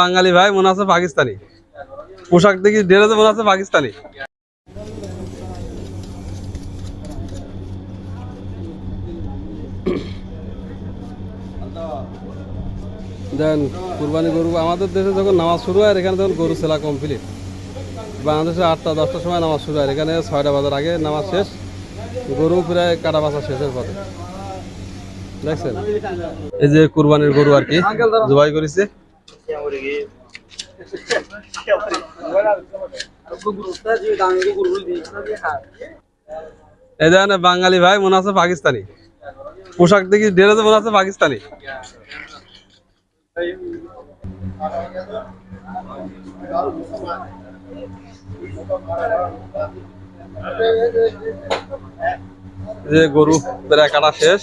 বাঙালি ভাই, মনে আছে পাকিস্তানি? পোশাক দেখি ড্রেসে মনে আছে পাকিস্তানি? দেন, কুরবানি গরু, আমাদের দেশে যখন নামাজ শুরু হয় এখানে তখন গরু সেলা কমপ্লিট বাংলাদেশে আটটা, দশটার সময় নামাজ শুরু হয়। এখানে ছয়টা বাজার আগে নামাজ শেষ, গরু প্রায় কাটা বাসা শেষের পথে। দেখছেন? এই যে কুরবানির গরু আর কি, জবাই করেছে। এই দেখেন বাঙালি ভাই মনে আছে পাকিস্তানি। পোশাক দেখি ড্রেসে মনে আছে পাকিস্তানি। যে গরু, প্রায় কাটা শেষ।